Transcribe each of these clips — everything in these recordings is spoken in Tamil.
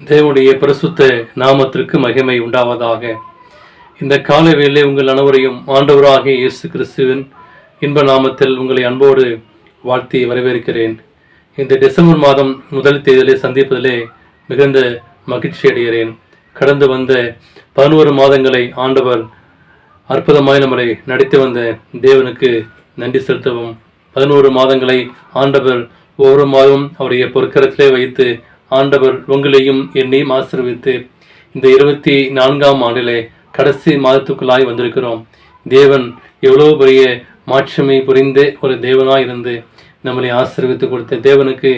தேவனுடைய பிரசுத்த நாமத்திற்கு மகிமை உண்டாவதாக. இந்த கால வேலை உங்கள் அனைவரையும் ஆண்டவராகிய இயேசு கிறிஸ்துவின் இன்ப நாமத்தில் உங்களை அன்போடு வாழ்த்தி வரவேற்கிறேன். இந்த டிசம்பர் மாதம் முதல் தேதியிலே சந்திப்பதிலே மிகுந்த மகிழ்ச்சி அடைகிறேன். கடந்து வந்த பதினோரு மாதங்களை ஆண்டவர் அற்புதமாய் நம்மளை நடித்து வந்த தேவனுக்கு நன்றி செலுத்தவும் பதினோரு மாதங்களை ஆண்டவர் ஒவ்வொரு மாதமும் அவருடைய பொற்கரத்திலே வைத்து ஆண்டவர் உங்களையும் என்னையும் ஆசிர்வித்து இந்த இருபத்தி நான்காம் ஆண்டிலே கடைசி மாதத்துக்குள்ளாய் வந்திருக்கிறோம். தேவன் எவ்வளோ பெரிய மாற்றமை புரிந்து ஒரு தேவனாய் இருந்து நம்மளை ஆசீர்வித்து கொடுத்த தேவனுக்கு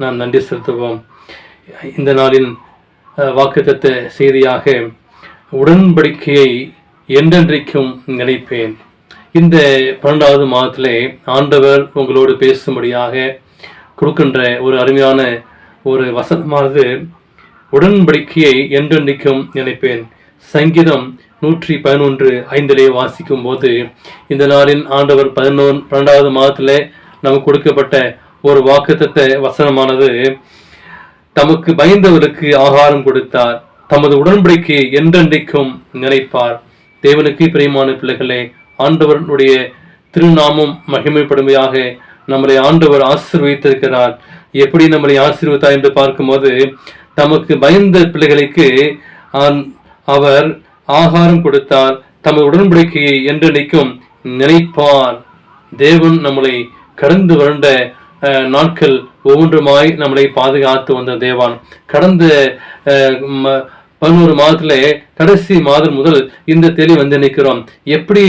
நாம் நன்றி செலுத்துவோம். இந்த நாளின் வாக்குத்தத்த செய்தியாக உடன்படிக்கையை என்றென்றைக்கும் நினைப்பேன். இந்த பன்னெண்டாவது மாதத்திலே ஆண்டவர் உங்களோடு பேசும்படியாக கொடுக்கின்ற ஒரு அருமையான ஒரு வசனமானது உடன்படிக்கையை என்றென்றைக்கும் நினைப்பேன். சங்கீதம் நூற்றி பதினொன்று ஐந்திலே வாசிக்கும் போது இந்த நாளின் ஆண்டவர் பதினொன்று பன்னெண்டாவது மாதத்திலே நமக்கு கொடுக்கப்பட்ட ஒரு வாக்குத்தத்த வசனமானது தமக்கு பயந்தவருக்கு ஆகாரம் கொடுத்தார். தமது உடன்படிக்கையை என்றென்றைக்கும் நினைப்பார். தேவனுக்கு பிரியமான பிள்ளைகளே ஆண்டவருடைய திருநாமம் மகிமைப்படுமையாக நம்மளை ஆண்டவர் ஆசீர்வதித்திருக்கிறார். எப்படி நம்மளை ஆசீர்வதித்தார் என்று பார்க்கும்போது தமக்கு பயந்த பிள்ளைகளுக்கு அவர் ஆகாரம் கொடுத்தார். தமது உடன்படிக்கையை என்றென்றைக்கும் நினைப்பார். தேவன் நம்மளை கடந்து வருண்ட அஹ், நாட்கள் ஒவ்வொன்றுமாய் நம்மளை பாதுகாத்து வந்த தேவான். கடந்த அஹ், ம- பதினோரு மாதத்துல கடைசி மாதம் முதல் இந்த தேதி வந்து நிற்கிறோம். எப்படி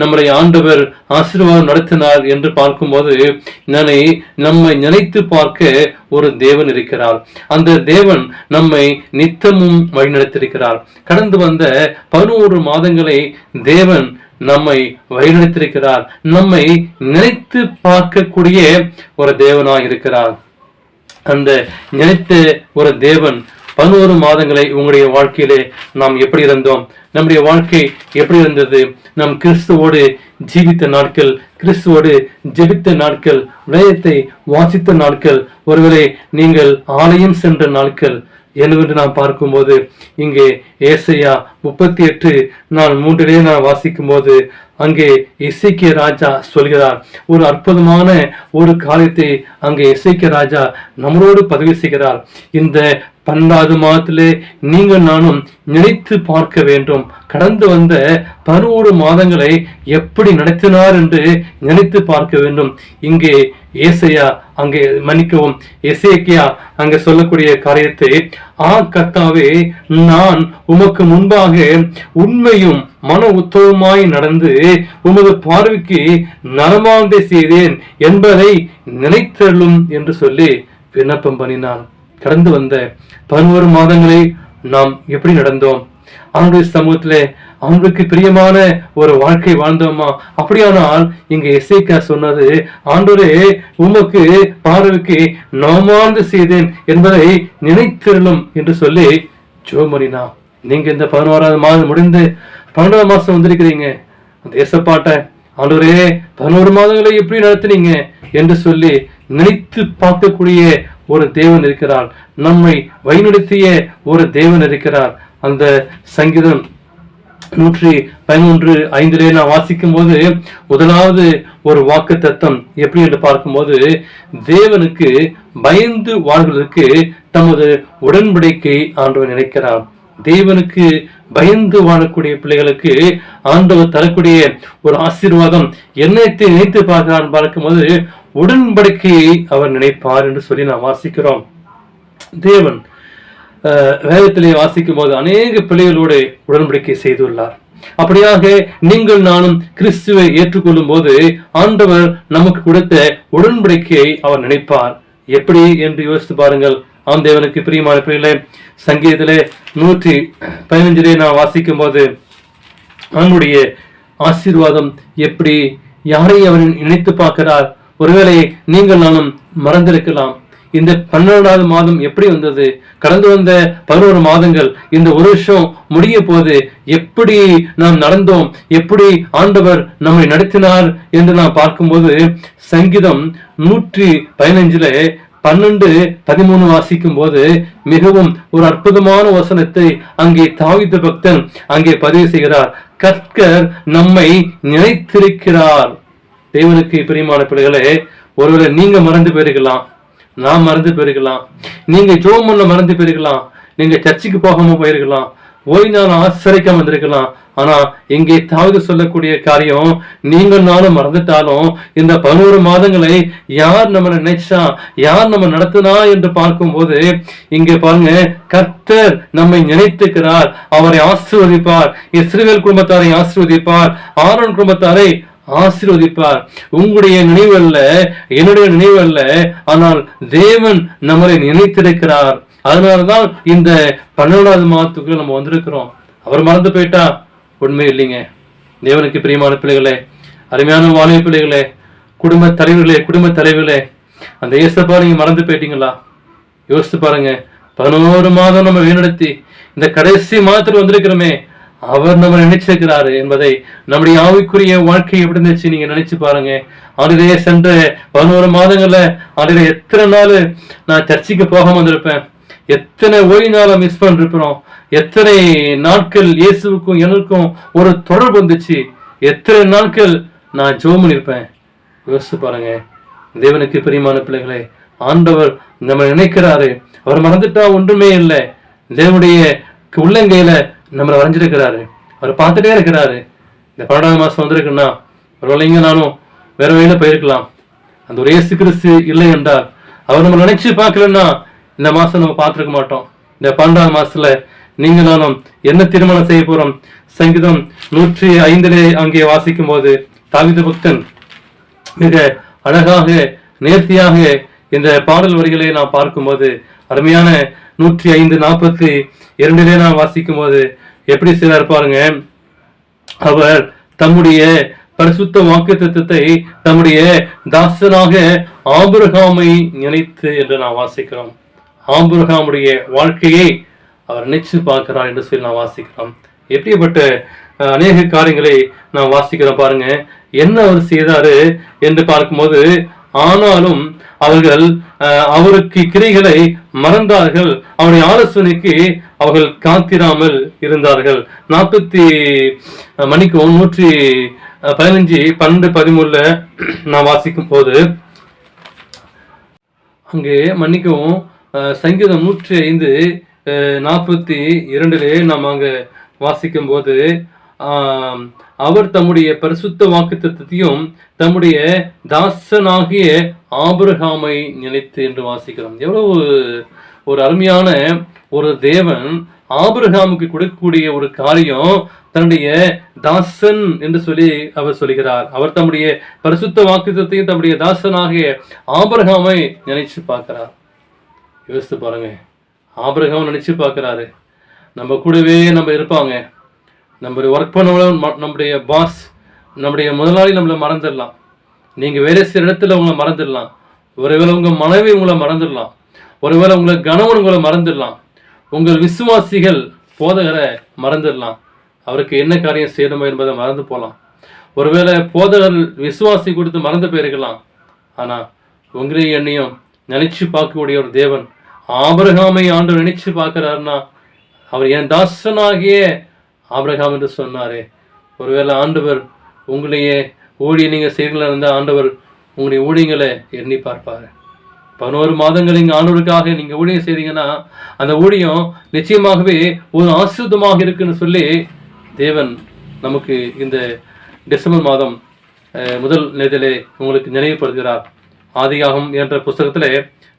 நம்மளை ஆண்டவர் ஆசீர்வாதம் நடத்தினார் என்று பார்க்கும்போது நானே நம்மை நினைத்து பார்க்க ஒரு தேவன் இருக்கிறார். அந்த தேவன் நம்மை நித்தமும் வழிநடத்திருக்கிறார் கடந்து வந்த பதினோரு மாதங்களை தேவன் நம்மை வழிநடத்திருக்கிறார் நம்மை நினைத்து பார்க்கக்கூடிய ஒரு தேவனாக இருக்கிறார். அந்த நினைத்த ஒரு தேவன் பதினோரு மாதங்களை உங்களுடைய வாழ்க்கையிலே நாம் எப்படி இருந்தோம்? நம்முடைய வாழ்க்கை எப்படி இருந்தது? நாம் கிறிஸ்துவோடு ஜீவித்த நாட்கள் கிறிஸ்துவோடு ஜெபித்த நாட்கள் வேதத்தை வாசித்த நாட்கள் ஒருவேளை நீங்கள் ஆலயம் சென்ற நாட்கள் என்னவென்று நாம் பார்க்கும்போது இங்கே ஏசையா முப்பத்தி எட்டு நான் மூன்றிலே நான் வாசிக்கும் போது அங்கே இசைக்கிய ராஜா சொல்கிறார் ஒரு அற்புதமான ஒரு காரியத்தை அங்கே இசைக்கிய ராஜா நம்மளோடு பதிவு செய்கிறார். இந்த பன்னெண்டாவது மாதத்திலே நீங்கள் நானும் நினைத்து பார்க்க வேண்டும். கடந்து வந்த பதினோரு மாதங்களை எப்படி நடத்தினார் என்று நினைத்து பார்க்க வேண்டும். இங்கே ஏசையா அங்கே மன்னிக்கவும். எசேக்கியா அங்கே சொல்லக்கூடிய காரியத்தை ஆ கர்த்தாவே நான் உமக்கு முன்பாக உண்மையும் மன உத்தவமாய் நடந்து உமது பார்வைக்கு நலமானதை செய்தேன் என்பதை நினைத்தள்ளும் என்று சொல்லி விண்ணப்பம் பண்ணினான். கடந்து வந்த பதினோரு மாதங்களை நாம் எப்படி நடந்தோம்? அவனுடைய சமூகத்திலே அவங்களுக்கு பிரியமான ஒரு வாழ்க்கை வாழ்ந்தோமா? அப்படியானால் இங்க எஸ்ஐக்கா சொன்னது ஆண்டோரே உமக்கு பார்வைக்கு நோமாந்து செய்தேன் என்பதை நினைத்திருளும் என்று சொல்லி ஜோமரினா நீங்க இந்த பதினோராவது மாதம் முடிந்து பன்னெண்டாவது மாசம் வந்திருக்கிறீங்க. அந்த ஏசப்பாட்ட ஆண்டவரே பதினோரு மாதங்களை எப்படி நடத்துனீங்க? என்று சொல்லி நினைத்து பார்க்கக்கூடிய ஒரு தேவன் இருக்கிறார். நம்மை வழிநடத்திய ஒரு தேவன் இருக்கிறார். அந்த சங்கீதம் நூற்றி பதினொன்று ஐந்திலே நான் வாசிக்கும் போது முதலாவது ஒரு வாக்கு தத்தம் எப்படி என்று பார்க்கும்போது தேவனுக்கு பயந்து வாழ்வதற்கு தமது உடன்படிக்கை ஆண்டவர் நினைக்கிறான் தேவனுக்கு பயந்து வாழக்கூடிய பிள்ளைகளுக்கு ஆண்டவர் தரக்கூடிய ஒரு ஆசீர்வாதம் என்னத்தை நினைத்து பார்க்கிறான் பார்க்கும்போது உடன்படிக்கையை அவர் நினைப்பார் என்று சொல்லி நாம் வாசிக்கிறோம். தேவன் வேதத்திலே வாசிக்கும் போது அநேக பிள்ளைகளோடு உடன்படிக்கை செய்துள்ளார். அப்படியாக நீங்கள் நானும் கிறிஸ்துவை ஏற்றுக்கொள்ளும் போது ஆண்டவர் நமக்கு கொடுத்த உடன்படிக்கையை அவர் நினைப்பார். எப்படி என்று யோசித்து பாருங்கள். ஆம் தேவனுக்கு பிரியமான பிள்ளைகளே சங்கீதத்திலே நூற்றி பதினஞ்சிலே நான் வாசிக்கும் போது அவனுடைய ஆசீர்வாதம் எப்படி யாரை அவர் நினைத்து பார்க்கிறார்? ஒருவேளை நீங்கள் நானும் மறந்திருக்கலாம். இந்த பன்னெண்டாவது மாதம் எப்படி வந்தது? கடந்து வந்த பதினோரு மாதங்கள் இந்த ஒரு வருஷம் முடிய போது எப்படி நாம் நடந்தோம்? எப்படி ஆண்டவர் நம்மை நடத்தினார் என்று நாம் பார்க்கும்போது சங்கீதம் நூற்றி பதினஞ்சுல பன்னெண்டு பதிமூணு வாசிக்கும் போது மிகவும் ஒரு அற்புதமான வசனத்தை அங்கே தாவித பக்தன் அங்கே பதிவு செய்கிறார். கற்கர் நம்மை நினைத்திருக்கிறார். தேவனுக்கு பிரியமான பிள்ளைகளே ஒருவேளை நீங்க மறந்து போயிருக்கலாம். நான் மறந்து போயிருக்கலாம். நீங்க ஜோம் பண்ண மறந்து போயிருக்கலாம். நீங்க சர்ச்சுக்கு போகாம போயிருக்கலாம். ஓய் நாள் ஆச்சரிக்காம வந்திருக்கலாம் ஆனா இங்கே தாவது சொல்லக்கூடிய காரியம் நீங்க நானும் மறந்துட்டாலும் இந்த பதினோரு மாதங்களை யார் நம்ம நினைச்சா யார் நம்ம நடத்தினா என்று பார்க்கும்போது இங்கே பாருங்க கர்த்தர் நம்மை நினைத்துக்கிறார். அவரை ஆசிர்வதிப்பார். இஸ்ரேல் குடும்பத்தாரை ஆசீர்வதிப்பார். ஆரோன் குடும்பத்தாரை ஆசீர்வதிப்பார். உங்களுடைய நினைவு அல்ல என்னுடைய நினைவு அல்ல ஆனால் தேவன் நம்மளை நினைத்திருக்கிறார். அதனாலதான் இந்த பன்னெண்டாவது மாதத்துக்குள்ள நம்ம வந்திருக்கிறோம். அவர் மறந்து போயிட்டா? உண்மை இல்லைங்க. தேவனுக்கு பிரியமான பிள்ளைகளே அருமையான வாலிப பிள்ளைகளே குடும்ப தலைவர்களே குடும்ப தலைவர்களே அந்த இயேசப்பா நீங்க மறந்து போயிட்டீங்களா? யோசித்து பாருங்க. பதினோரு மாதம் நம்ம வீணடுத்தி இந்த கடைசி மாதத்துல வந்திருக்கிறோமே அவர் நம்ம நினைச்சிருக்கிறாரு என்பதை நம்முடைய ஆவிக்குரிய வாழ்க்கை எப்படி இருந்துச்சு நீங்க நினைச்சு பாருங்க. ஆண்டிலே சென்ற பதினோரு மாதங்கள்ல ஆண்டிலே எத்தனை நாள் நான் சர்ச்சைக்கு போகாம வந்திருப்பேன். எத்தனை ஓய்வு நாளை மிஸ் பண்ணிருக்கிறோம். எத்தனை நாட்கள் இயேசுவுக்கும் எனக்கும் ஒரு தொடர்பு வந்துச்சு. எத்தனை நாட்கள் நான் ஜோம் பண்ணியிருப்பேன் யோசிச்சு பாருங்க. தேவனுக்கு பிரியமான பிள்ளைகளே ஆண்டவர் நம்ம நினைக்கிறாரு. அவர் மறந்துட்டா ஒன்றுமே இல்லை. தேவனுடைய உள்ளங்கையில நம்மளை வரைஞ்சிருக்கிறாரு. அவர் பார்த்துட்டே இருக்கிறாரு. இந்த பன்னெண்டாம் மாசம் வந்திருக்குன்னா ஒரு இங்க நானும் வேற வழியில் போயிருக்கலாம். அந்த ஒரு இயேசு கிறிஸ்து இல்லை என்றால் அவர் நம்ம நினைச்சு பார்க்கலன்னா இந்த மாதம் நம்ம பார்த்திருக்க மாட்டோம். இந்த பன்னெண்டாம் மாசத்துல நீங்க நானும் என்ன திருமணம் செய்ய போறோம்? சங்கீதம் நூற்றி ஐந்திலே அங்கே வாசிக்கும் போது தாவித பக்தன் மிக அழகாக நேர்த்தியாக இந்த பாடல் வரிகளை நாம் பார்க்கும்போது அருமையான நூற்றி ஐந்து நாற்பத்தி இரண்டிலே நாம் வாசிக்கும் போது எப்படி செய்தார் பாருங்க அவர் தம்முடைய பரிசுத்த வாக்கு தத்துவத்தை தம்முடைய தாசனாக ஆபுரகாமை நினைத்து என்று நாம் வாசிக்கிறோம். ஆபிரகாமுடைய வாழ்க்கையை அவர் நினைச்சு பார்க்கிறார் என்று சொல்லி நாம் வாசிக்கிறோம். எப்படிப்பட்ட அநேக காரியங்களை நாம் வாசிக்கிறோம் பாருங்க. என்ன அவர் செய்தாரு என்று பார்க்கும்போது ஆனாலும் அவர்கள் அவருக்கு கிரைகளை மறந்தார்கள். அவருடைய ஆலோசனைக்கு அவர்கள் காத்திராமல் இருந்தார்கள். நாற்பத்தி மணிக்கும் நூற்றி பதினஞ்சு பன்னெண்டு பதிமூணுல நான் வாசிக்கும் போது அங்கே மன்னிக்கவும் அஹ், சங்கீதம் நூற்றி ஐந்து அஹ், நாற்பத்தி இரண்டிலே நாம் அங்கே வாசிக்கும் போது அவர் தம்முடைய பரிசுத்த வாக்குத்தத்தத்தையும் தம்முடைய தாசனாகிய ஆபிரகாமை நினைத்து என்று வாசிக்கிறோம். எவ்வளவு ஒரு அருமையான ஒரு தேவன் ஆபிரகாமுக்கு கொடுக்கக்கூடிய ஒரு காரியம் தன்னுடைய தாசன் என்று சொல்லி அவர் சொல்கிறார். அவர் தம்முடைய பரிசுத்த வாக்குத்தையும் தம்முடைய தாசனாகிய ஆபிரகாமை நினைச்சு பார்க்கிறார். யோசித்து பாருங்க. ஆபிரகாம் நினைச்சு பார்க்கிறாரு. நம்ம கூடவே நம்ம இருப்பாங்க. நம்ம ஒர்க் பண்ணவங்களும் ம- நம்முடைய பாஸ் நம்முடைய முதலாளி நம்மளை மறந்துடலாம். நீங்கள் வேலை செய்கிற இடத்துல உங்களை மறந்துடலாம். ஒருவேளை உங்கள் மனைவி உங்களை மறந்துடலாம். ஒருவேளை உங்களை கணவன் உங்களை மறந்துடலாம். உங்கள் விசுவாசிகள் போதகரை மறந்துடலாம். அவருக்கு என்ன காரியம் செய்யணுமோ என்பதை மறந்து போகலாம். ஒருவேளை போதகர் விசுவாசி கொடுத்து மறந்து போயிருக்கலாம். ஆனால் உங்களையும் என்னையும் நினைச்சு பார்க்கக்கூடிய ஒரு தேவன் ஆபரகாமை ஆண்டு நினைச்சு பார்க்கிறாருன்னா அவர் என் தாசனாகிய ஆபிரகாம் என்று சொன்னாரே. ஒருவேளை ஆண்டவர் உங்களையே ஊழிய நீங்கள் செய்கிறீங்களா இருந்தால் ஆண்டவர் உங்களுடைய ஊழியங்களை எண்ணி பார்ப்பார். பதினோரு மாதங்கள் இங்கே ஆண்டவருக்காக நீங்கள் ஊழியம் செய்கிறீங்கன்னா அந்த ஊழியம் நிச்சயமாகவே ஒரு ஆசிரிதமாக இருக்குன்னு சொல்லி தேவன் நமக்கு இந்த டிசம்பர் மாதம் முதல் நேரத்திலே உங்களுக்கு நினைவுபடுகிறார் ஆதியாகம் என்ற புஸ்தகத்திலே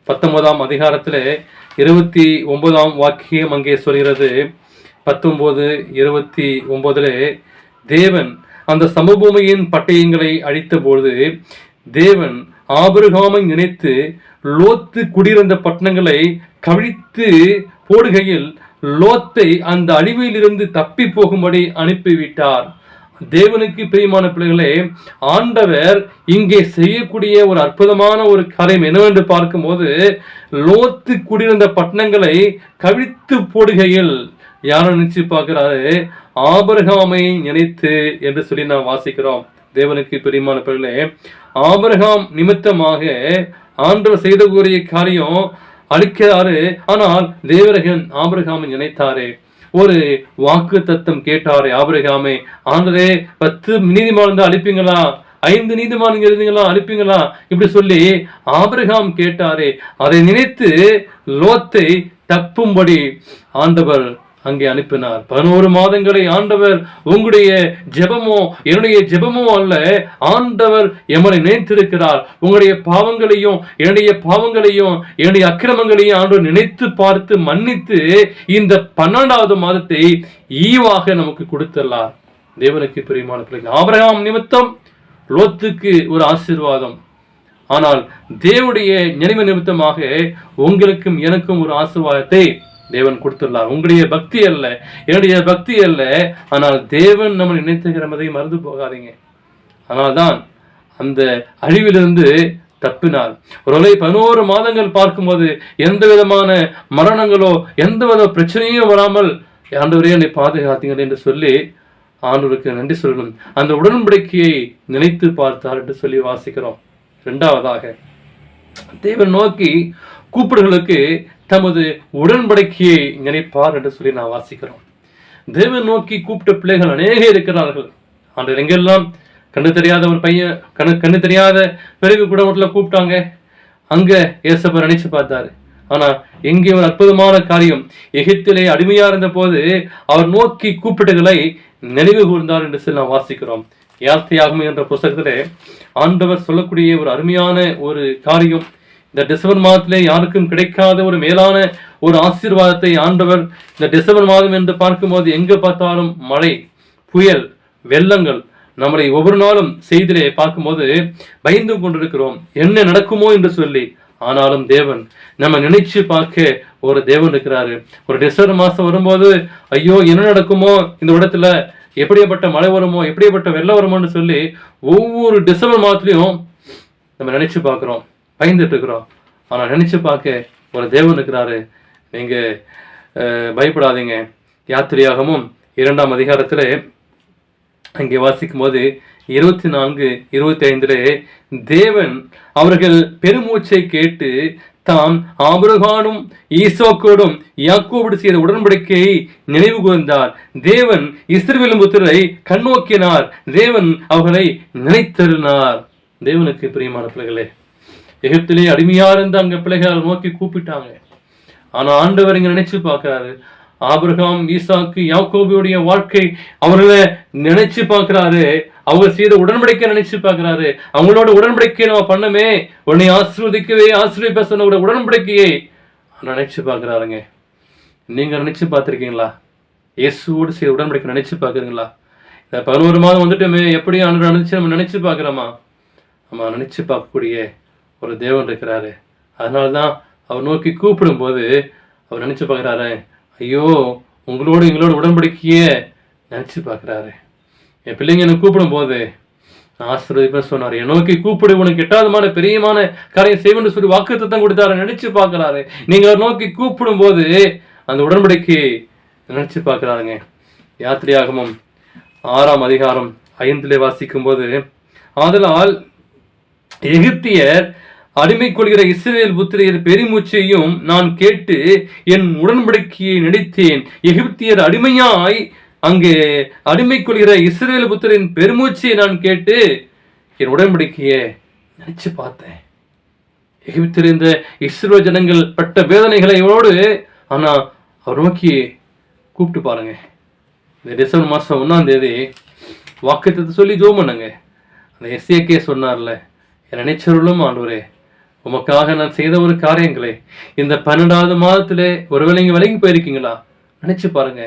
பத்தொன்பதாம் அதிகாரத்திலே இருபத்தி ஒன்பதாம் வாக்கியம் அங்கே சொல்கிறது பத்தொம்போது இருபத்தி ஒன்பதிலே தேவன் அந்த சமபூமியின் பட்டயங்களை அழித்த பொழுது தேவன் ஆபிரகாமை நினைத்து லோத்து குடியிருந்த பட்டணங்களை கவிழ்த்து போடுகையில் லோத்தை அந்த அழிவிலிருந்து தப்பி போகும்படி அனுப்பிவிட்டார். தேவனுக்கு பிரியமான பிள்ளைகளே ஆண்டவர் இங்கே செய்யக்கூடிய ஒரு அற்புதமான ஒரு காரியம் என்னவென்று பார்க்கும்போது லோத்து குடியிருந்த பட்டணங்களை கவிழ்த்து போடுகையில் யாரை நினைச்சு பார்க்கிறாரு ஆபரகாமை நினைத்து என்று சொல்லி நான் வாசிக்கிறோம். தேவனுக்கு பிரியமான பிள்ளை ஆபரகாம் நிமித்தமாக ஆண்டவர் செய்த கூறிய காரியம் அழிக்கிறாரு ஆனால் தேவரகன் ஆபரகாமை நினைத்தாரு. ஒரு வாக்கு தத்தம் கேட்டாரே ஆபிரகாமே ஆண்டரே பத்து நீதிமான் தான் அழிப்பீங்களா? ஐந்து நீதிமான் இருந்தீங்களா அழிப்பீங்களா? இப்படி சொல்லி ஆபிரகாம் கேட்டாரே. அதை நினைத்து லோத்தை தப்பும்படி ஆண்டவர் அங்கே அனுப்பினார். பதினோரு மாதங்களை ஆண்டவர் உங்களுடைய ஜெபமோ என்னுடைய ஜெபமோ அல்ல ஆண்டவர் எமனை நினைத்திருக்கிறார். உங்களுடைய பாவங்களையும் என்னுடைய பாவங்களையும் என்னுடைய அக்கிரமங்களையும் ஆண்டவர் நினைத்து பார்த்து மன்னித்து இந்த பன்னெண்டாவது மாதத்தை ஈவாக நமக்கு கொடுத்துள்ளார் தேவனுக்கு பிரியமான பிள்ளைகள் ஆபரகாம் நிமித்தம் லோத்துக்கு ஒரு ஆசீர்வாதம். ஆனால் தேவனுடைய நினைவு நிமித்தமாக உங்களுக்கும் எனக்கும் ஒரு ஆசீர்வாதத்தை தேவன் கொடுத்துடலாம் உங்களுடைய பக்தி அல்ல. என்னுடைய பக்தி அல்ல. ஆனால் தேவன் நம்ம நினைத்துகிறமதை மறந்து போகாதீங்க. ஆனால்தான் அந்த அழிவிலிருந்து தப்பினார். ஒருவேளை பதினோரு மாதங்கள் பார்க்கும்போது எந்த விதமான மரணங்களோ எந்த வித பிரச்சனையும் வராமல் ஆண்டவரே என்னை பாதுகாத்தீங்க என்று சொல்லி ஆண்டவருக்கு நன்றி சொல்லணும். அந்த உடன்படிக்கையை நினைத்து பார்த்தார் என்று சொல்லி வாசிக்கிறோம். இரண்டாவதாக தேவன் நோக்கி கூப்பிடுகளுக்கு தமது உடன்படிக்கையை நினைப்பார் என்று சொல்லி நான் வாசிக்கிறோம். தேவன் நோக்கி கூப்பிட்ட பிள்ளைகள் அநேக இருக்கிறார்கள். ஆண்டு எங்கெல்லாம் கண்ணு தெரியாத ஒரு பையன் கண்ணு கண்ணு தெரியாத பிறகு கூட வீட்டில் கூப்பிட்டாங்க? அங்க ஏசப்பர் நினைச்சு பார்த்தாரு. ஆனா எங்கே ஒரு அற்புதமான காரியம். எகிப்திலே அடிமையா இருந்த போது அவர் நோக்கி கூப்பிட்டுகளை நினைவு கூர்ந்தார் என்று சொல்லி நாம் வாசிக்கிறோம். யாத்தியாகும் என்ற புஸ்தகத்திலே ஆண்டவர் சொல்லக்கூடிய ஒரு அருமையான ஒரு காரியம். இந்த டிசம்பர் மாதத்திலே யாருக்கும் கிடைக்காத ஒரு மேலான ஒரு ஆசீர்வாதத்தை ஆண்டவர் இந்த டிசம்பர் மாதம் என்று பார்க்கும்போது எங்கு பார்த்தாலும் மழை புயல் வெள்ளங்கள் நம்மளை ஒவ்வொரு நாளும் செய்திலே பார்க்கும்போது பயந்து கொண்டிருக்கிறோம். என்ன நடக்குமோ என்று சொல்லி ஆனாலும் தேவன் நம்ம நினைச்சு பார்க்க ஒரு தேவன் இருக்கிறாரு. ஒரு டிசம்பர் மாசம் வரும்போது ஐயோ என்ன நடக்குமோ இந்த இடத்துல எப்படியாப்பட்ட மழை வருமோ எப்படியாப்பட்ட வெள்ளம் வருமோன்னு சொல்லி ஒவ்வொரு டிசம்பர் மாதத்துலையும் நம்ம நினைச்சு பார்க்குறோம். பயந்துட்டு இருக்கிறோம் ஆனால் நினைச்சு பார்க்க ஒரு தேவன் இருக்கிறாரு. நீங்க பயப்படாதீங்க. யாத்திரையாகவும் இரண்டாம் அதிகாரத்தில் அங்கே வாசிக்கும் போது இருபத்தி நான்கு இருபத்தி ஐந்துல தேவன் அவர்கள் பெருமூச்சை கேட்டு தாம் ஆபிரகானும் ஈசோக்கோடும் யாக்கோபோடு செய்த உடன்படிக்கையை நினைவு கூர்ந்தார். தேவன் இஸ்ரவேல் புத்திரரை கண்ணோக்கினார் தேவன் அவர்களை நினைத்தருனார் தேவனுக்கு பிரியமான பிள்ளைகளே எகிப்திலே அடிமையா இருந்து அங்க பிள்ளைகளால் நோக்கி கூப்பிட்டாங்க. ஆனா ஆண்டவர் இங்க நினைச்சு பார்க்கிறாரு. ஆபிரகாம் ஈசாக்கு யாக்கோபியுடைய வாழ்க்கை அவர்களை நினைச்சு பார்க்கிறாரு. அவங்க செய்த உடன்படிக்கை நினைச்சு பார்க்கிறாரு. அவங்களோட உடன்படிக்கை நம்ம பண்ணமே. உன்னை ஆசிர்வதிக்கவே ஆசீர்வதிப்ப சொன்ன உடன்படிக்கையை நினைச்சு பார்க்கிறாருங்க. நீங்க நினைச்சு பார்த்துருக்கீங்களா? இயேசுவோடு செய்த உடன்படிக்கை நினைச்சு பார்க்குறீங்களா? இந்த பதினோரு மாதம் வந்துட்டுமே. எப்படி அன்று நினைச்சு நம்ம நினைச்சு பார்க்குறோமா? நம்ம நினைச்சு பார்க்கக்கூடிய ஒரு தேவன் இருக்கிறாரு. அதனால தான் அவர் நோக்கி கூப்பிடும்போது அவர் நினச்சி பார்க்குறாரு ஐயோ உங்களோட எங்களோட உடன்படிக்கையே நினச்சி பார்க்குறாரு. என் பிள்ளைங்க என்னை கூப்பிடும்போது நான் ஆசீர்வதிப்பேன் சொன்னார். என் நோக்கி கூப்பிடு உனக்கு எட்டாதமான பெரியமான காரியம் செய்வேன்னு சொல்லி வாக்கு தத்தம் கொடுத்தாரு நினச்சி பார்க்குறாரு. நீங்கள் அவர் நோக்கி கூப்பிடும்போது அந்த உடன்படிக்கை நினச்சி பார்க்கறாருங்க. யாத்திரையாகமும் ஆறாம் அதிகாரம் ஐந்திலே வாசிக்கும் போது ஆதலால் எகிப்தியர் அடிமை கொள்கிற இஸ்ரேல் புத்திரையர் பெருமூச்சையும் நான் கேட்டு என் உடன்படிக்கையை நினைத்தேன் எகிப்தியர் அடிமையாய் அங்கே அடிமை கொள்கிற இஸ்ரேல் புத்திரின் பெருமூச்சையை நான் கேட்டு என் உடன்படிக்கையை நினைச்சு பார்த்தேன். எகிப்தில் இருந்த இஸ்ரோ ஜனங்கள் பட்ட வேதனைகளோடு ஆனா அவர் நோக்கி கூப்பிட்டு பாருங்க. இந்த டிசம்பர் மாசம் ஒன்னாம் தேதி வாக்குத்தத்தை சொல்லி ஜோம் பண்ணுங்க. அந்த எஸ்ஏகே சொன்னார்ல என் நினைச்சருளும் ஆண்டவரே உமக்காக நான் செய்த ஒரு காரியங்களே. இந்த பன்னெண்டாவது மாதத்திலே ஒருவேளை நீங்கள் விலகி போயிருக்கீங்களா? நினைச்சு பாருங்க.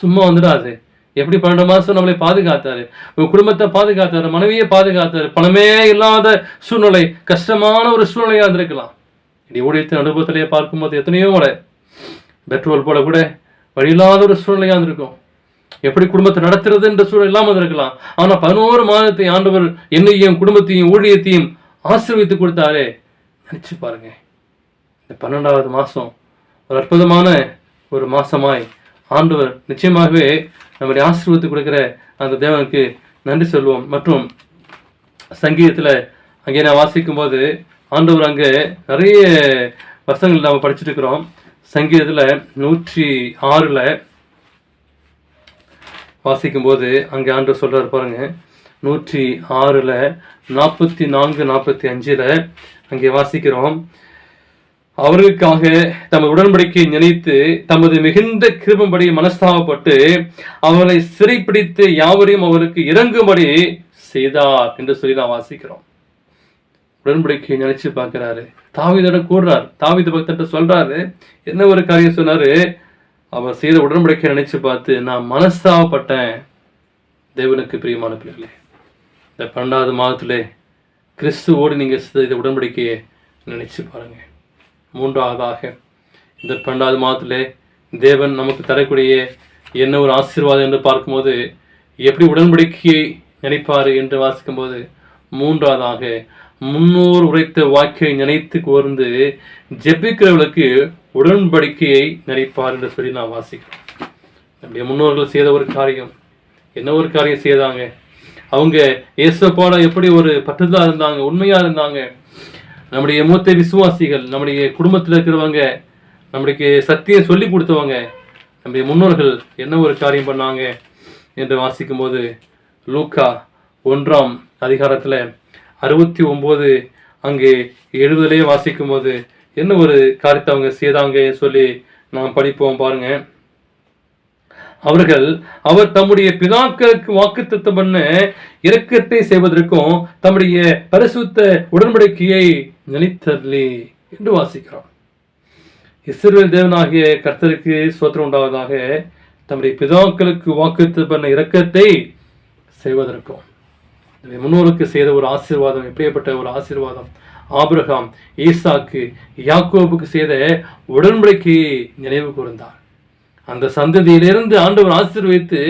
சும்மா வந்துடாது. எப்படி பன்னெண்டு மாதம் நம்மளை பாதுகாத்தாரு? உங்கள் குடும்பத்தை பாதுகாத்தாரு மனைவியை பாதுகாத்தாரு பணமே இல்லாத சூழ்நிலை கஷ்டமான ஒரு சூழ்நிலையாக இருந்திருக்கலாம். இனி ஊழியத்தின் அனுபவத்திலேயே பார்க்கும்போது எத்தனையோ முறை பெட்ரோல் போட கூட வழியில்லாத ஒரு சூழ்நிலையாக இருந்திருக்கும். எப்படி குடும்பத்தை நடத்துறதுன்ற சூழல் இல்லாமல் இருக்கலாம் ஆனால் பதினோரு மாதத்தை ஆண்டவர் என்னையும் குடும்பத்தையும் ஊழியத்தையும் ஆசீர்வதித்து கொடுத்தாரே. நினச்சி பாருங்கள் இந்த பன்னெண்டாவது மாதம் ஒரு அற்புதமான ஒரு மாதமாய் ஆண்டவர் நிச்சயமாகவே நம்முடைய ஆசீர்வத்தை கொடுக்குற அந்த தேவனுக்கு நன்றி சொல்வோம். மற்றும் சங்கீதத்தில் அங்கே நான் வாசிக்கும் போது ஆண்டவர் அங்கே நிறைய வசங்கள் நாம் படிச்சுட்டு இருக்கிறோம் சங்கீதத்தில் நூற்றி ஆறில் வாசிக்கும்போது அங்கே ஆண்டவர் சொல்கிறார் பாருங்கள் நூற்றி ஆறில் நாற்பத்தி நான்கு நாற்பத்தி அஞ்சில் அங்கே வாசிக்கிறோம். அவர்களுக்காக தமது உடன்படிக்கை நினைத்து தமது மிகுந்த கிருபம்படி மனஸ்தாபப்பட்டு அவர்களை சிறைப்பிடித்து யாவரையும் அவருக்கு இறங்கும்படி செய்தார் என்று சொல்லி நான் வாசிக்கிறோம். உடன்படிக்கையை நினைச்சு பார்க்கிறாரு. தாவிதோட கூடுறார் தாவித பக்தர்கிட்ட சொல்றாரு. என்ன ஒரு காரியம் சொன்னாரு? அவர் செய்த உடன்படிக்கையை நினைச்சு பார்த்து நான் மனஸ்தாபப்பட்டேன். தேவனுக்கு பிரியமான பிள்ளைகளே இந்த பன்னெண்டாவது மாதத்திலே கிறிஸ்துவோடு நீங்கள் செய்த உடன்படிக்கையை நினச்சி பாருங்கள் மூன்றாவதாக இந்த பன்னெண்டாவது மாதத்தில் தேவன் நமக்கு தரக்கூடிய என்ன ஒரு ஆசீர்வாதம் என்று பார்க்கும்போது எப்படி உடன்படிக்கையை நினைப்பார் என்று வாசிக்கும்போது மூன்றாவதாக முன்னோர் உரைத்த வாக்கியை நினைத்து கோர்ந்து ஜெபிக்கிறவர்களுக்கு உடன்படிக்கையை நினைப்பார் என்று சொல்லி நான் வாசிக்கிறேன். நம்முடைய முன்னோர்கள் செய்த ஒரு காரியம் என்ன ஒரு காரியம் செய்தாங்க? அவங்க இயேசுப்பாட எப்படி ஒரு பற்றுதலாக இருந்தாங்க உண்மையாக இருந்தாங்க. நம்முடைய மூத்த விசுவாசிகள் நம்முடைய குடும்பத்தில் இருக்கிறவங்க நம்மளுக்கு சத்தியம் சொல்லி கொடுத்தவங்க நம்முடைய முன்னோர்கள் என்ன ஒரு காரியம் பண்ணாங்க என்று வாசிக்கும்போது லூக்கா ஒன்றாம் அதிகாரத்தில் அறுபத்தி ஒம்பது அங்கே எழுபதுலேயே வாசிக்கும்போது என்ன ஒரு காரியத்தை அவங்க செய்தாங்க சொல்லி நாம் படிப்போம் பாருங்கள் அவர்கள் அவர் தம்முடைய பிதாக்களுக்கு வாக்குத்தத்தம் பண்ண இரக்கத்தை செய்வதற்கும் தம்முடைய பரிசுத்த உடன்படிக்கையை நினைத்தர்லே என்று வாசிக்கிறோம். இஸ்ரேல் தேவனாகிய கர்த்தருக்கு சோத்திரம் உண்டாவதாக தம்முடைய பிதாக்களுக்கு வாக்குத்தத்தம் பண்ண இரக்கத்தை செய்வதற்கும். முன்னோருக்கு செய்த ஒரு ஆசீர்வாதம் எப்படியப்பட்ட ஒரு ஆசீர்வாதம். ஆபிரகாம் ஈசாக்கு யாக்கோபுக்கு செய்த உடன்படிக்கையை நினைவு கூர்ந்தார். அந்த சந்ததியிலிருந்து ஆண்டவர் ஆசீர்வைத்து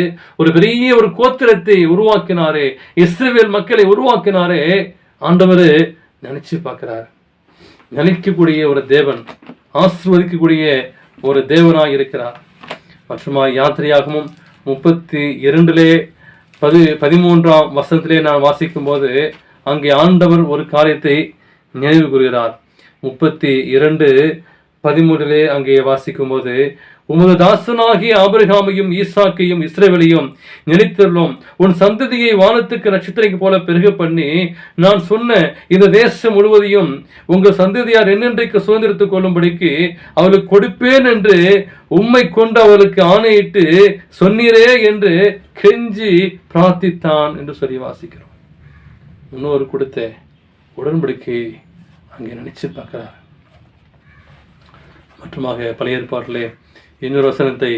ஒரு பெரிய ஒரு கோத்திரத்தை உருவாக்கினாரே இஸ்ரேல் மக்களை உருவாக்கினாரே ஆண்டவர் நினைச்சு பார்க்கிறார். நினைக்கக்கூடிய ஒரு தேவன் ஆசிர்வதிக்கக்கூடிய ஒரு தேவனாய் இருக்கிறார். மற்றுமா யாத்திரையாகவும் முப்பத்தி இரண்டிலே பதி பதிமூன்றாம் வசனத்திலே நான் வாசிக்கும் போது அங்கே ஆண்டவர் ஒரு காரியத்தை நினைவு கூறுகிறார். முப்பத்தி இரண்டு பதிமூன்றிலே அங்கே வாசிக்கும் போது உமது தாசனாகிய ஆபிரகாமையும் ஈசாக்கையும் இஸ்ரேவேலையும் நினைத்துள்ளோம் உன் சந்ததியை வானத்துக்கு நட்சத்திரைக்கு போல பெருக பண்ணி நான் சொன்ன இந்த தேசம் முழுவதையும் உங்கள் சந்ததியார் என்னென்றைக்கு சுதந்திரத்துக் கொள்ளும்படிக்கு அவளுக்கு கொடுப்பேன் என்று உம்மை கொண்டு அவளுக்கு ஆணையிட்டு சொன்னீரே என்று கெஞ்சி பிரார்த்தித்தான் என்று சொல்லி வாசிக்கிறோம். இன்னொரு கொடுத்த உடன்படிக்கை அங்கே நினைச்சு பார்க்கிறார். மற்றுமாக பழைய ஏற்பாட்டிலே இன்னொரு வசனத்தை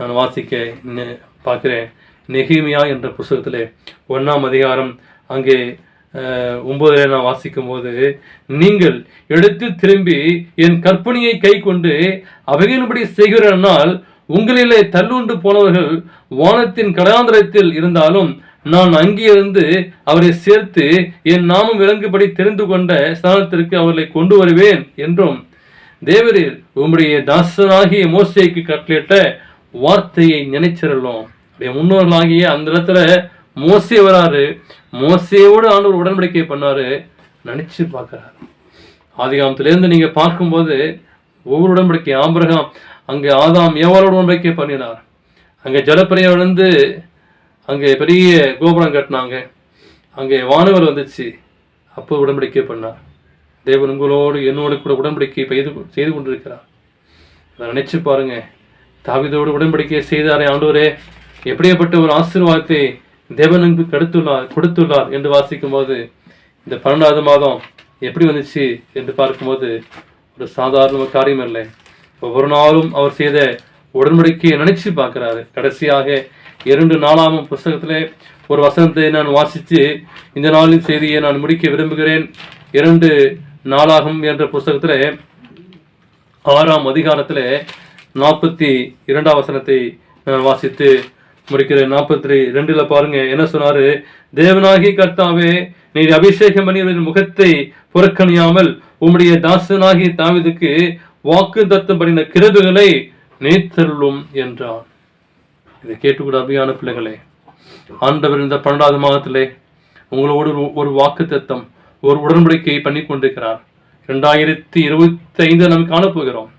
நான் வாசிக்க நெ- பார்க்கிறேன். நெகிமியா என்ற புஸ்தகத்திலே ஒன்றாம் அதிகாரம் அங்கே அஹ், நான் வாசிக்கும் போது நீங்கள் எடுத்து திரும்பி என் கற்பனையை கை கொண்டு அவைகளின்படி செய்கிறனால் உங்களிலே தள்ளுண்டு போனவர்கள் வானத்தின் கடாந்திரத்தில் இருந்தாலும் நான் அங்கிருந்து அவரை சேர்த்து என் நாமம் விளங்குபடி தெரிந்து கொண்ட ஸ்தானத்திற்கு அவர்களை கொண்டு வருவேன் என்றும் தேவரீர் உம்முடைய தாசராகிய மோசைக்கு கட்டளிட்ட வார்த்தையை நினைச்சிடலாம் அப்படியே முன்னோர்களாகிய அந்த இடத்துல மோசே வராரு. மோசையோடு ஆண்டவர் உடன்படிக்கை பண்ணாரு. நினைச்சு பார்க்கறாரு. ஆதிகாமத்திலேருந்து நீங்க பார்க்கும்போது ஒவ்வொரு உடன்படிக்கை ஆம்பரகம் அங்கே ஆதாம் ஏவாளோட உடன்படிக்கை பண்ணினார். அங்கே ஜலப்பிரியா அங்கே பெரிய கோபுரம் கட்டினாங்க. அங்கே வானவர் வந்துச்சு. அப்போ உடன்படிக்கை பண்ணார். தேவன் உங்களோடு என்னோடு கூட உடன்படிக்கை பெய்து செய்து கொண்டிருக்கிறார். அதை நினைச்சு பாருங்க தாவிதோடு உடன்படிக்கையை செய்தாரே ஆண்டோரே எப்படியாப்பட்ட ஒரு ஆசீர்வாதத்தை தேவனுக்கு கடுத்துள்ளார் கொடுத்துள்ளார் என்று வாசிக்கும் போது இந்த பன்னெண்டாவது மாதம் எப்படி வந்துச்சு என்று பார்க்கும்போது ஒரு சாதாரண காரியம் இல்லை ஒவ்வொரு நாளும் அவர் செய்த உடன்படிக்கையை நினைச்சு பார்க்கிறாரு. கடைசியாக இரண்டு நாளாமும் புஸ்தகத்திலே ஒரு வசனத்தை நான் வாசித்து இந்த நாளின் செய்தியை நான் முடிக்க விரும்புகிறேன். இரண்டு நாளாகும் என்ற புஸ்தகத்தில் ஆறாம் அதிகாரத்தில் நாற்பத்தி இரண்டாம் வசனத்தை வாசித்து முடிக்கிறேன். நாற்பத்தி ரெண்டுல பாருங்க என்ன சொன்னாரு? தேவனாகி கர்த்தாவே நீர் அபிஷேகம் பண்ணியவரின் முகத்தை புறக்கணியாமல் உம்முடைய தாசனாகி தாவிதுக்கு வாக்கு தத்தம் பண்ணின கிருபைகளை நீத்தருளும் என்றான் இதை கேட்டுக்கூட அபியான பிள்ளைகளே. ஆண்டவர் இந்த பன்னெண்டாவது மாதத்திலே உங்களோடு ஒரு வாக்கு தத்தம் ஒரு உடன்படிக்கையை பண்ணி கொண்டிருக்கிறார். ரெண்டாயிரத்தி இருபத்தி ஐந்து நாம் காணப்போகிறோம்.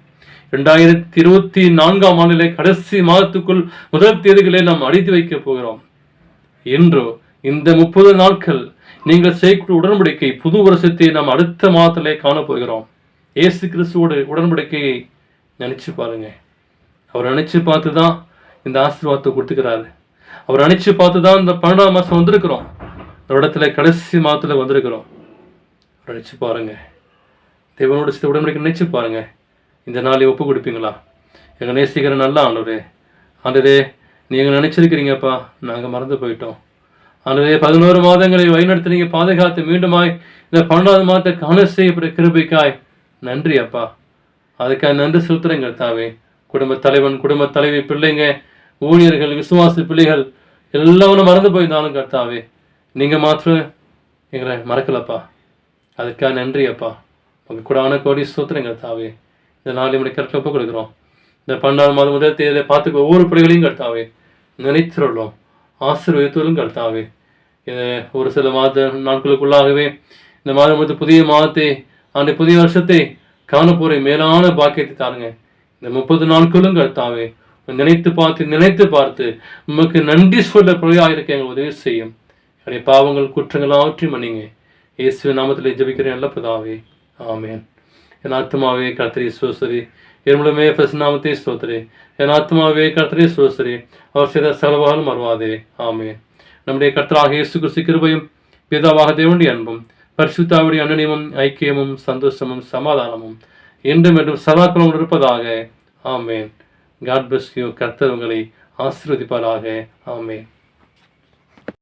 ரெண்டாயிரத்தி இருபத்தி நான்காம் ஆண்டிலே கடைசி மாதத்துக்குள் முதல் தேதிகளை நாம் அடித்து வைக்க போகிறோம். இன்று இந்த முப்பது நாட்கள் நீங்கள் செய்யக்கூடிய உடன்படிக்கை புது வருஷத்தை நாம் அடுத்த மாதத்திலே காணப்போகிறோம். ஏசு கிறிஸ்துவோட உடன்படிக்கையை நினைச்சு பாருங்க. அவர் நினைச்சு பார்த்து தான் இந்த ஆசீர்வாதத்தை கொடுத்துக்கிறாரு. அவர் நினைச்சு பார்த்து தான் இந்த பன்னெண்டாம் மாதம் வந்திருக்கிறோம். இந்த இடத்துல கடைசி மாதத்தில் வந்திருக்கிறோம். நினச்சி பாருங்கள் தேவனோட சித்த உடன்படிக்கை நினைச்சு பாருங்கள் இந்த நாளை ஒப்பு கொடுப்பீங்களா? எங்கள் நேசிக்கிற நல்ல ஆண்டவரே ஆண்டரே நீங்கள் நினச்சிருக்கிறீங்கப்பா நாங்கள் மறந்து போயிட்டோம். ஆண்டவரே பதினோரு மாதங்களை வழிநடத்துறீங்க பாதுகாத்து மீண்டுமாய் இந்த பன்னெண்டாவது மாதத்தை காண செய்யப்பட்ட கிருபைக்காய். நன்றி அப்பா. அதுக்காக நன்றி செலுத்துறேங்க தாவே குடும்ப தலைவன் குடும்ப தலைவி பிள்ளைங்க ஊழியர்கள் விசுவாச பிள்ளைகள் எல்லாரும் மறந்து போயிருந்தாலும் கர்த்தாவே நீங்கள் மாத்திரம் எங்களை மறக்கலப்பா. அதுக்காக நன்றி அப்பா. உங்க கூடான கோடி சூத்திரங்க தாவே இந்த நாலு மணி கரெக்டாக ஒப்பு கொடுக்குறோம். இந்த பன்னெண்டாம் மாதம் முதல் தேதியை பார்த்துக்க ஒவ்வொரு பிள்ளைகளையும் கடுத்தாவே நினைத்துள்ளோம் ஆசீர்வதித்தலும் கடுத்தாவே இது ஒரு சில மாத நாட்களுக்குள்ளாகவே இந்த மாதம் வந்து புதிய மாதத்தை அந்த புதிய வருஷத்தை காணப்போரை மேலான பாக்கியத்தை தாருங்க. இந்த முப்பது நாட்களும் கடுத்தாவே நினைத்து பார்த்து நினைத்து பார்த்து உமக்கு நன்றி சொல்ல பிள்ளையாக இருக்க எங்கள் உதவி செய்யும். என்னுடைய பாவங்கள் குற்றங்கள் ஆற்றி மன்னிங்க. இயேசு நாமத்தில் ஜெபிக்கிறேன். நல்ல பிதாவே ஆமேன். என் ஆத்மாவே கர்த்தரி சோசரி. எருமுடமே நாமத்தை ஸ்தோத்திரி. என் ஆத்மாவே கர்த்தரி சோசரி. அவர் செய்த செலவாலும் மறவாதே ஆமே நம்முடைய கர்த்தராக இயேசு கிறிஸ்து கிருபையும் பிதாவாக தேவனுடைய அன்பும் பரிசுத்தாவுடைய அன்னனியமும் ஐக்கியமும் சந்தோஷமும் சமாதானமும் என்றும் என்றும் சதாக்களும் இருப்பதாக ஆமேன். காட் பிளஸ் யூ கர்த்தர் உங்களை ஆசீர்வதிப்பாராக ஆமேன்.